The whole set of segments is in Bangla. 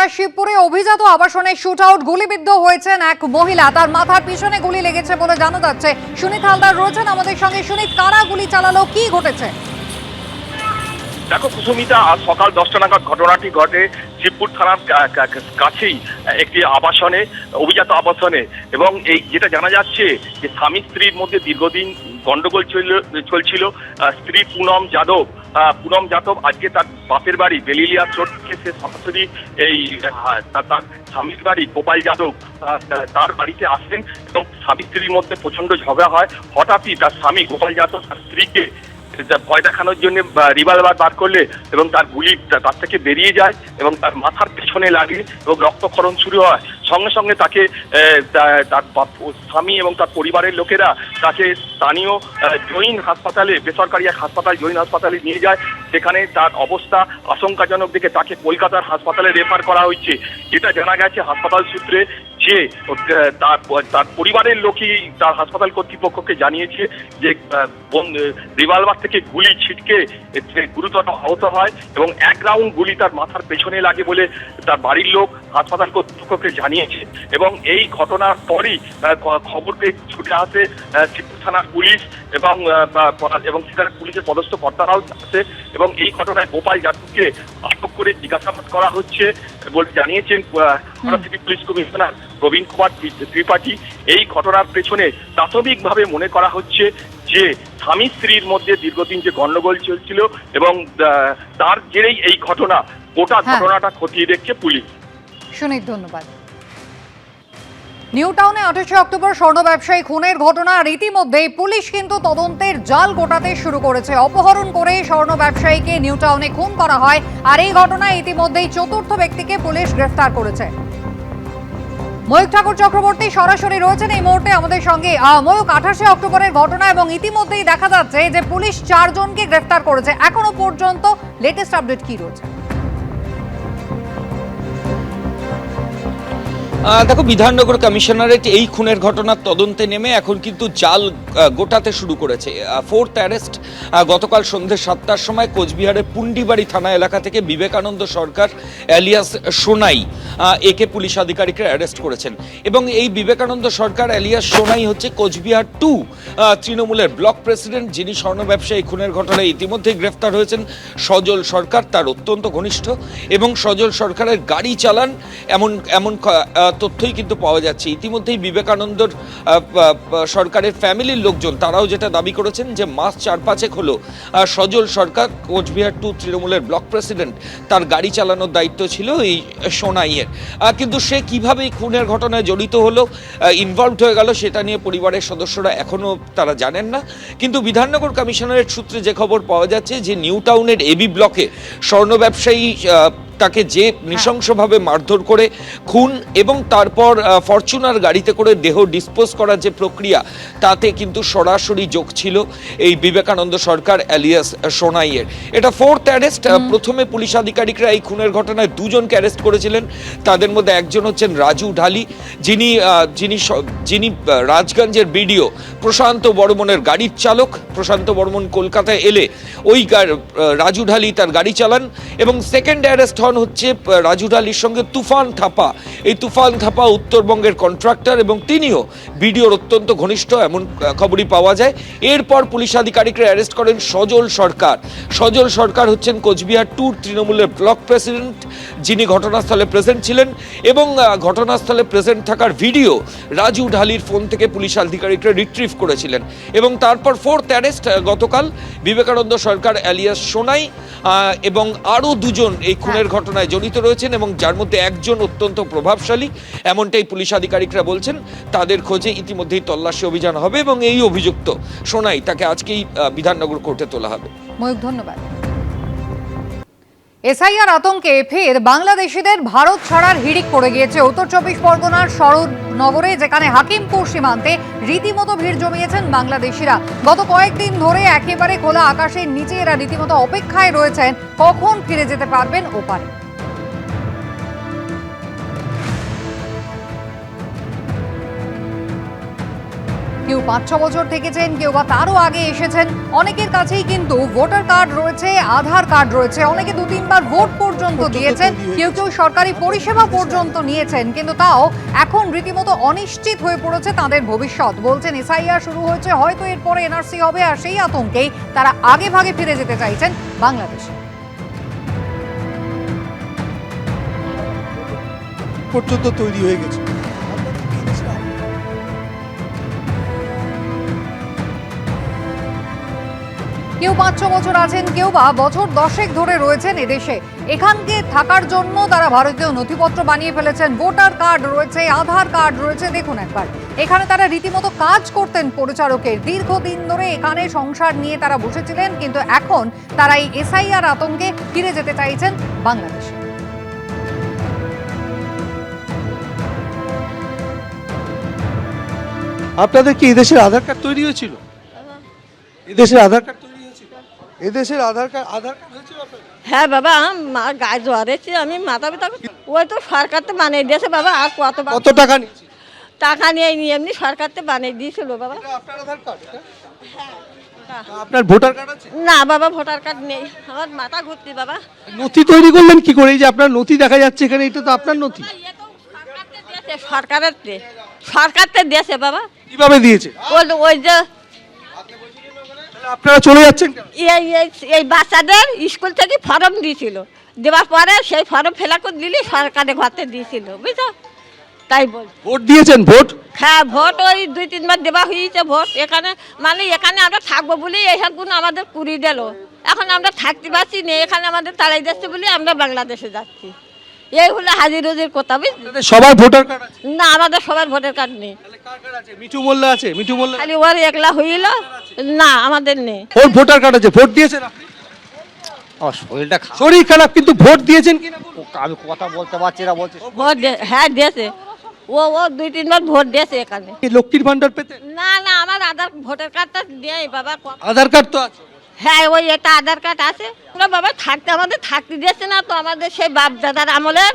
জেলার শিবপুরে অভিজাত আবাসনে শুট আউট গুলিবিদ্ধ হয়েছেন এক মহিলা। তার মাথার পিছনে গুলি লেগেছে বলে জানা যাচ্ছে। সুনীত হালদার রয়েছেন আমাদের সঙ্গে। সুনীত, কারা গুলি চালালো? কি ঘটেছে? দেখো কুসুমিতা আজ সকাল দশটা নাগাদ ঘটনাটি ঘটে শিবপুর থানার কাছেই একটি আবাসনে, অভিজাত আবাসনে। এবং এই যেটা জানা যাচ্ছে যে স্বামী স্ত্রীর মধ্যে দীর্ঘদিন গন্ডগোল চল- চলছিল। স্ত্রী পুনম যাদব পুনম যাদব আজকে তার বাপের বাড়ি বেলিলিয়া চোট থেকে সে সরাসরি এই তার স্বামীর বাড়ি গোপাল যাদব তার বাড়িতে আসেন। এবং স্বামী স্ত্রীর মধ্যে প্রচণ্ড ঝগড়া হয়। হঠাৎই তার স্বামী গোপাল যাদব তার স্ত্রীকে ভয় দেখানোর জন্য রিভলভার বার করলে এবং তার গুলি তার থেকে বেরিয়ে যায় এবং তার মাথার পেছনে লাগে এবং রক্তক্ষরণ শুরু হয়। সঙ্গে সঙ্গে তাকে তার স্বামী এবং তার পরিবারের লোকেরা তাকে স্থানীয় জৈন হাসপাতালে, বেসরকারি এক হাসপাতাল, জৈন হাসপাতালে নিয়ে যায়। সেখানে তার অবস্থা আশঙ্কাজনক দেখে তাকে কলকাতার হাসপাতালে রেফার করা হয়েছে। যেটা জানা গেছে হাসপাতাল সূত্রে যে তার তার পরিবারের লোকই তার হাসপাতাল কর্তৃপক্ষকে জানিয়েছে যে রিভলভার থেকে গুলি ছিটকে গুরুতর আহত হয় এবং এক রাউন্ড গুলি তার মাথার পেছনে লাগে বলে তার বাড়ির লোক হাসপাতাল কর্তৃপক্ষকে জানিয়েছে এবং এই ঘটনার পরই খবর পেয়ে ছুটে আসে থানার পুলিশ এবং এবং সেখানে পুলিশের পদস্থ কর্তারাও আছে এবং এই ঘটনায় গোপাল যাদবকে আটক করে জিজ্ঞাসাবাদ করা হচ্ছে বলে জানিয়েছেন city police commissioner. Prabin Kumar Tripathi এই ঘটনার পেছনে প্রাথমিকভাবে মনে করা হচ্ছে যে স্বামী স্ত্রীর মধ্যে দীর্ঘদিন যে গন্ডগোল চলছিল এবং তার জেরেই এই ঘটনা গোটা হ্যাঁ। ঘটনাটা খতিয়ে দেখছে পুলিশ। সুনীত ধন্যবাদ। নিউ টাউনে আঠাশে অক্টোবর স্বর্ণ ব্যবসায়ী খুনের ঘটনা রীতিমধ্যেই পুলিশ কিন্তু তদন্তের জাল গোটাতে শুরু করেছে। অপহরণ করে স্বর্ণ ব্যবসায়ীকে নিউ টাউনে খুন করা হয় আর এই ঘটনায় ইতিমধ্যেই চতুর্থ ব্যক্তিকে পুলিশ গ্রেফতার করেছে। ময়ূক ঠাকুর চক্রবর্তী সরাসরি রয়েছেন এই মুহূর্তে আমাদের সঙ্গে। ময়ূক আঠাশে অক্টোবরের ঘটনা এবং ইতিমধ্যেই দেখা যাচ্ছে যে পুলিশ চারজনকে গ্রেফতার করেছে। এখনও পর্যন্ত লেটেস্ট আপডেট কি রয়েছে? দেখো, বিধাননগর কমিশনারেট এই খুনের ঘটনার তদন্তে নেমে এখন কিন্তু জাল গোটাতে শুরু করেছে। ফোর্থ অ্যারেস্ট গতকাল সন্ধ্যে সাতটার সময় কোচবিহারের পুন্ডিবাড়ি থানা এলাকা থেকে বিবেকানন্দ সরকার অ্যালিয়াস সোনাই একে পুলিশ আধিকারিকরা অ্যারেস্ট করেছেন। এবং এই বিবেকানন্দ সরকার অ্যালিয়াস সোনাই হচ্ছে কোচবিহার টু তৃণমূলের ব্লক প্রেসিডেন্ট, যিনি স্বর্ণ ব্যবসায়ী খুনের ঘটনায় ইতিমধ্যেই গ্রেফতার হয়েছেন। সজল সরকার তার অত্যন্ত ঘনিষ্ঠ এবং সজল সরকারের গাড়ি চালান এমন এমন তথ্যই কিন্তু পাওয়া যাচ্ছে। ইতিমধ্যেই বিবেকানন্দর সরকারের ফ্যামিলির লোকজন, তারাও যেটা দাবি করেছেন যে মাস চার পাঁচেক হলো সজল সরকার, কোচবিহার টু তৃণমূলের ব্লক প্রেসিডেন্ট, তার গাড়ি চালানোর দায়িত্ব ছিল এই সোনাইয়ের। কিন্তু সে কীভাবে খুনের ঘটনায় জড়িত হলো ইনভলভড হয়ে গেল, সেটা নিয়ে পরিবারের সদস্যরা এখনও তারা জানেন না। কিন্তু বিধাননগর কমিশনারের সূত্রে যে খবর পাওয়া যাচ্ছে যে নিউ টাউনের এবি ব্লকে স্বর্ণ ব্যবসায়ী তাকে যে নৃশংসভাবে মারধর করে খুন এবং তারপর ফরচুনার গাড়িতে করে দেহ ডিসপোজ করার যে প্রক্রিয়া তাতে কিন্তু সরাসরি যোগ ছিল এই বিবেকানন্দ সরকার অ্যালিয়াস সোনাইয়ের। এটা ফোর্থ অ্যারেস্ট প্রথমে পুলিশ আধিকারিকরা এই খুনের ঘটনায় দুজনকে অ্যারেস্ট করেছিলেন। তাদের মধ্যে একজন হচ্ছেন রাজু ঢালি যিনি যিনি যিনি রাজগঞ্জের বিডিও প্রশান্ত বর্মনের গাড়ির চালক। প্রশান্ত বর্মন কলকাতায় এলে ওই গা- রাজু ঢালি তার গাড়ি চালান এবং সেকেন্ড অ্যারেস্ট হন হচ্ছে আহ, রাজু ঢালির সঙ্গে তুফান থাপা। এই তুফান থাপা উত্তরবঙ্গের কন্ট্রাক্টর এবং তিনিও বিডিওর অত্যন্ত ঘনিষ্ঠ এমন খবরই পাওয়া যায়। এরপর পুলিশ আধিকারিকরা অ্যারেস্ট করেন সজল সরকার। সজল সরকার হচ্ছেন কোচবিহার ট্যুর তৃণমূলের ব্লক প্রেসিডেন্ট যিনি ঘটনাস্থলে প্রেজেন্ট ছিলেন এবং ঘটনাস্থলে প্রেজেন্ট থাকার ভিডিও রাজু ঢালির ফোন থেকে পুলিশ আধিকারিকরা রিট্রিভ করেছিলেন। এবং তারপর ফোর্থ অ্যারেস্ট গতকাল বিবেকানন্দ সরকার অ্যালিয়াস সোনাই এবং আরও দুজন এই খুনের ঘটনায় জড়িত রয়েছেন এবং যার মধ্যে একজন অত্যন্ত প্রভাবশালী এমনটাই পুলিশ আধিকারিকরা বলছেন তাদের খোঁজে ইতিমধ্যেই তল্লাশি অভিযান হবে এবং এই অভিযুক্ত সোনাই তাকে আজকেই বিধাননগর কোর্টে তোলা হবে। ময়ূক ধন্যবাদ। এসআইআর আতঙ্কে ফের বাংলাদেশিদের ভারত ছাড়ার হিড়িক পড়ে গিয়েছে। উত্তর চব্বিশ পরগনার শরৎনগরে, যেখানে হাকিমপুর সীমান্তে রীতিমতো ভিড় জমিয়েছেন বাংলাদেশিরা। গত কয়েকদিন ধরে একেবারে খোলা আকাশের নিচে এরা রীতিমতো অপেক্ষায় রয়েছেন। কখন ফিরে যেতে পারবেন ওপারে? কেউ পাঁচ ছ বছর থেকেছেন কেউ বা তারও আগে এসেছেন। অনেকের কাছেই কিন্তু ভোটার কার্ড রয়েছে আধার কার্ড রয়েছে। অনেকে দু তিনবার ভোট পর্যন্ত দিয়েছেন কেউ কেউ সরকারি পরিষেবা পর্যন্ত নিয়েছেন কিন্তু তাও এখন রীতিমতো অনিশ্চিত হয়ে পড়েছে তাদের ভবিষ্যৎ। বলছেন এসআইআর শুরু হয়েছে হয়তো এরপরে এনআরসি হবে আর সেই আতঙ্কেই তারা আগে ভাগে ফিরে যেতে চাইছেন বাংলাদেশে। পর্যন্ত তৈরি হয়ে গেছে। কেউ পাঁচ ছ বছর আছেন কেউ বা বছর দশেক ধরে রয়েছেন এদেশে। এখানকে থাকার জন্য তারা ভারতীয় নথিপত্র বানিয়ে ফেলেছেন। ভোটার কার্ড রয়েছে আধার কার্ড রয়েছে দেখুন একবার। এখানে তারা রীতিমতো কাজ করতেন পরিচারকের। দীর্ঘদিন ধরে এখানে সংসার নিয়ে তারা বসেছিলেন কিন্তু এখন তারা এই এসআইআর আতঙ্কে ফিরে যেতে চাইছেন বাংলাদেশে। আপনাদের কি এদেশের আধার কার্ড তৈরি হয়েছিল? এদেশের আধার কার্ড এদেশের আধার কার্ড আধার কার্ড হয়েছিল আপনাদের? হ্যাঁ বাবা মা গায়ে জ্বর এসেছে আমি মাথা ব্যথা ওই তো সরকার তো বানিয়ে দিয়েছে বাবা আর কত কত টাকা নিয়েছিল টাকা নিয়ে নিয়ে এমনি সরকার তো বানিয়ে দিয়েছিল বাবা। এটা আপনার আধার কার্ড এটা? আপনার ভোটার কার্ড আছে? না বাবা ভোটার কার্ড নেই। আমার মাথা ঘুরছি বাবা। নথি তৈরি করলেন কি করে? এই যে আপনার নথি দেখা যাচ্ছে এখানে এটা তো আপনার নথি। সরকারের তে সরকার তো দিয়েছে বাবা। কীভাবে দিয়েছে? ওই ওই যে আপনারা চলে যাচ্ছেন এই এই- এই বাচ্চাদের স্কুল থেকে ফর্ম দিয়েছিল। দেওয়ার পরে সেই ফর্ম ফিল করে দিলি সরকারের ঘরতে দিয়েছিল বুঝছ? তাই বল। ভোট দিয়েছেন ভোট? হ্যাঁ ভোট ওই দুই তিনবার দেওয়া হয়েছে ভোট এখানে। মানে এখানে আমরা থাকব বলে এইসবগুলো আমাদের কুড়ি দিল। এখন আমরা থাকতে পারছি না এখানে আমাদের তাড়াই যাচ্ছে বলে আমরা বাংলাদেশে যাচ্ছি। এই হলো হাজির রোজির কথা বুঝলি সবার ভোটার কার্ড না আমাদের সবার ভোটের কার্ড নেই। তাহলে কার কার্ড আছে? মিঠু মোল্লা আছে? মিঠু মোল্লা খালি ওর একলা হইল? না আমাদের নেই। ওর ভোটার কার্ড আছে ভোট দিয়েছেন আপনি? আমার শরীরটা শরীর খারাপ কিন্তু ভোট দিয়েছেন কিনা আমি কথা বলতে পারছি না বলছি। ভোট হ্যাঁ দিয়েছে। ও ও দুই তিনবার ভোট দিয়েছে এখানে। লক্ষ্মীর ভান্ডার পেতেন না না আমার আধার ভোটার কার্ডটা নেই বাবা আধার কার্ড তো আছে। হ্যাঁ ওই এটা আধার কার্ড আছে। ওরা বাবা থাকতে আমাদের থাকতে দিয়েছে না তো আমাদের সেই বাপ দাদার আমলের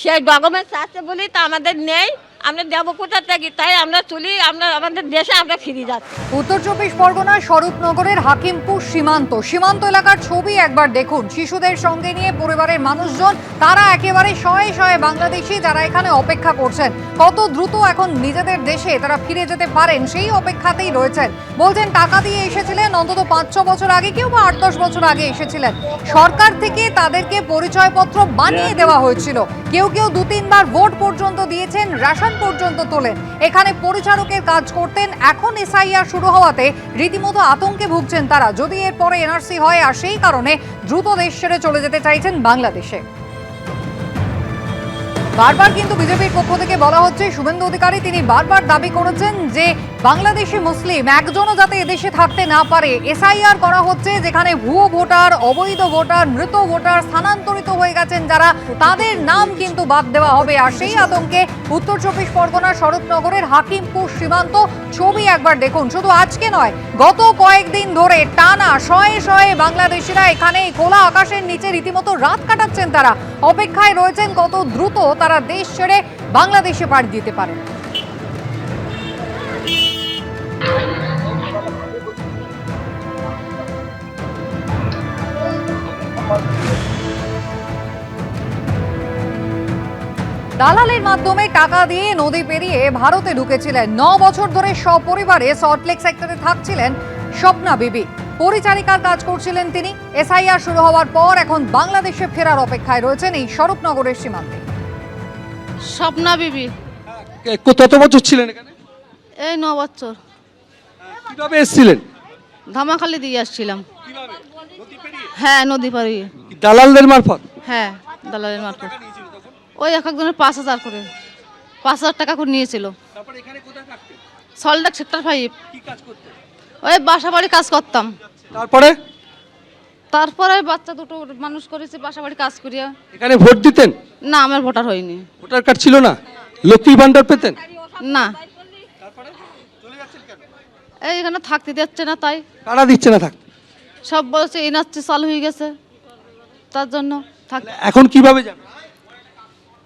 সেই ডকুমেন্টস আছে বলি তো আমাদের নেই। আমরা দেবো কোথা থেকে? তাই আমরা চলি, আমরা আমাদের দেশে আমরা ফিরে যাচ্ছি। উত্তর চব্বিশ পরগনার স্বরূপনগরের হাকিমপুর সীমান্ত। সীমান্ত এলাকার ছবি একবার দেখুন। শিশুদের সঙ্গে নিয়ে পরিবারের মানুষজন, তারা একেবারে শয়ে শয়ে বাংলাদেশি যারা এখানে অপেক্ষা করছেন। কত দ্রুত এখন নিজেদের দেশে তারা ফিরে যেতে পারেন, সেই অপেক্ষাতেই রয়েছেন। বলছেন, টাকা দিয়ে এসেছিলেন, অন্তত পাঁচ ছ বছর আগে কেউ বা আট দশ বছর আগে এসেছিলেন। সরকার থেকে তাদেরকে পরিচয়পত্র বানিয়ে দেওয়া হয়েছিল। কেউ কেউ দু তিনবার ভোট পর্যন্ত দিয়েছেন, রেশন পর্যন্ত তোলেন। এখানে পরিচারকের কাজ করতেন। এখন এসআইআর শুরু হওয়াতে রীতিমতো আতঙ্কে ভুগছেন তারা। যদি এরপরে এনআরসি হয়, আর সেই কারণে দ্রুত দেশ ছেড়ে চলে যেতে চাইছেন বাংলাদেশে। বারবার কিন্তু বিজেপির পক্ষ থেকে বলা হচ্ছে, শুভেন্দু অধিকারী তিনি বারবার দাবি করেছেন যে বাংলাদেশি মুসলিম একজনও যাতে এদেশে থাকতে না পারে, এসআইআর করা হচ্ছে যেখানে ভুয়ো ভোটার, অবৈধ ভোটার, মৃত ভোটার স্থানান্তরিত হয়ে গেছেন যারা। তাদের নাম কিন্তু বাদ দেওয়া হবে। আর সেই আতঙ্কে উত্তর চব্বিশ পরগনার শরৎনগরের হাকিমপুর সীমান্ত ছবি একবার দেখুন। শুধু আজকে নয়, গত কয়েকদিন ধরে টানা শয়ে শয়ে বাংলাদেশিরা এখানে খোলা আকাশের নিচে রীতিমতো রাত কাটাচ্ছেন তারা। অপেক্ষায় রয়েছেন কত দ্রুত তারা দেশ ছেড়ে বাংলাদেশে পাড়ি দিতে পারেন। দালালের মাধ্যমে টাকা দিয়ে নদী পেরিয়ে ভারতে ঢুকেছিলেন। ন বছর ধরে সপরিবারে সল্টলেক সেক্টরে থাকছিলেন স্বপ্না বিবি। পরিচারিকার কাজ করছিলেন তিনি। এসআইআর শুরু হওয়ার পর এখন বাংলাদেশে ফেরার অপেক্ষায় রয়েছেন এই স্বরূপনগরের সীমান্তে। স্বপ্না বিবি। কত বছর ছিলেন এখানে? এই ন বছর। কীভাবে এসেছিলেন? ধামাখালি দিয়ে আসছিলাম। হ্যাঁ নদী পাড়ি দালালদের মারফত? হ্যাঁ দালালের মারফত। ওই এক একজনের পাঁচ হাজার করে। পাঁচ হাজার টাকা করে নিয়েছিল। সল্টলেক সেক্টর ফাইভ ওই বাসা বাড়ি কাজ করতাম। তারপরে? তারপরে বাচ্চা দুটো মানুষ করেছি বাসা বাড়ি কাজ করিয়া। এখানে ভোট দিতেন? না আমার ভোটার হয়নি। ভোটার কার্ড ছিল না? লক্ষ্মীর ভান্ডার পেতেন? না। এই এখানে থাকতে দিচ্ছে না তাই। কারা দিচ্ছে না থাকতে? সব বলছে এনআরসি চালু হয়ে গেছে। তার জন্য থাক এখন কীভাবে যাবে?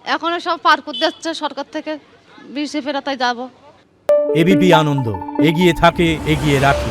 এখনও সব পার করতে যাচ্ছে সরকার থেকে বিশে ফেরা যাব। এবিপি আনন্দ, এগিয়ে থাকে, এগিয়ে রাখে।